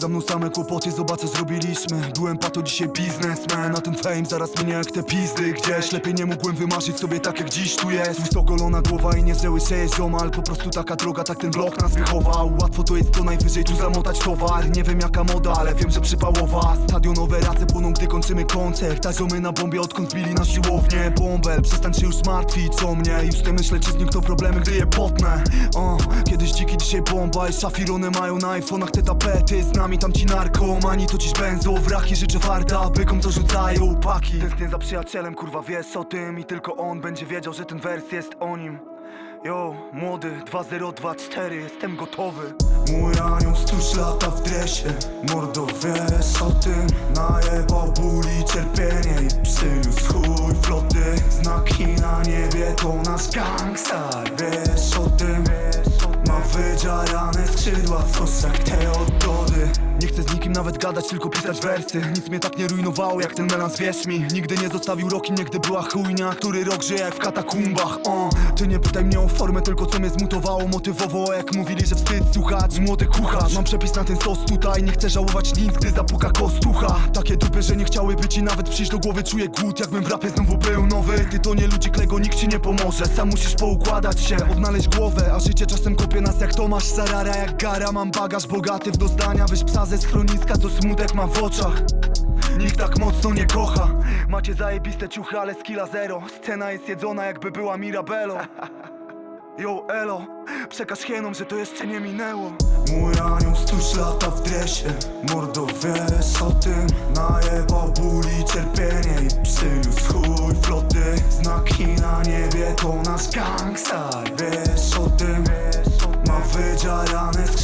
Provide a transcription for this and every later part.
Za mną same kłopoty, zobacz co zrobiliśmy. Byłem pato, dzisiaj biznesman Na ten fame zaraz mnie jak te pizdy. Gdzieś lepiej nie mógłbym wymarzyć sobie tak jak dziś tu jest. Wysokolo głowa i nie zeły się jest ziomal. Po prostu taka droga, tak ten blok nas wychował. Łatwo to jest co najwyżej tu zamotać towar. Nie wiem jaka moda, ale wiem, że przypałowa. Stadionowe race płoną, gdy kończymy koncert. A ziomy na bombie odkąd wbili na siłownię. Bąbel, przestań się już martwić o mnie. Już nie myślę, czy znikną problemy, gdy je potnę. o, Dzisiaj bomba I szafirony mają na iPhone'ach te tapety. Z nami tam ci narkomani, to dziś benzo. Wraki życzę warta, bykom co rzucają paki Tęsknię za przyjacielem, kurwa wiesz o tym. I tylko on będzie wiedział, że ten wers jest o nim. Yo, młody, 2024, jestem gotowy. Mój anioł stróż lata w dresie. Mordo wiesz o tym. Najebał ból i cierpienie. I przyniósł chuj floty. Znaki na niebie to nasz gangstar Wiesz o tym Ma wydziarane skrzydła Coś jak te oddody Nie chcę z nikim nawet gadać, tylko pisać wersy. Nic mnie tak nie rujnowało jak ten melans, wierz mi. Nigdy nie zostawił roki, nie gdy była chujnia Który rok żyje jak w katakumbach, o Ty nie pytaj mnie o formę, tylko co mnie zmutowało Motywowało jak mówili, że wstyd słuchać. Młody kucharz, mam przepis na ten sos tutaj. Nie chcę żałować nic, gdy zapuka kostucha. Takie dupy, że nie chciały być i nawet przyjść do głowy Czuję głód, jakbym w rapie znowu był nowy. Ty to nie ludzi klego, nikt ci nie pomoże. Sam musisz poukładać się, odnaleźć głowę A życie czasem kopie nas jak Tomasz Sarara Jak gara, mam bagaż bogaty w doznania Weź psa ze schroniska, co smutek ma w oczach. Nikt tak mocno nie kocha. Macie zajebiste ciuchy, ale skilla zero. Scena jest jedzona jakby była Mirabello. Yo, elo, przekaż hienom, że to jeszcze nie minęło. Mój anioł stróż lata w dresie. Mordo wiesz o tym. Najebał ból i cierpienie. I przyniósł chuj floty. Znaki na niebie to nasz gangstar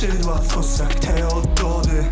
skrzydła Coś jak te oddody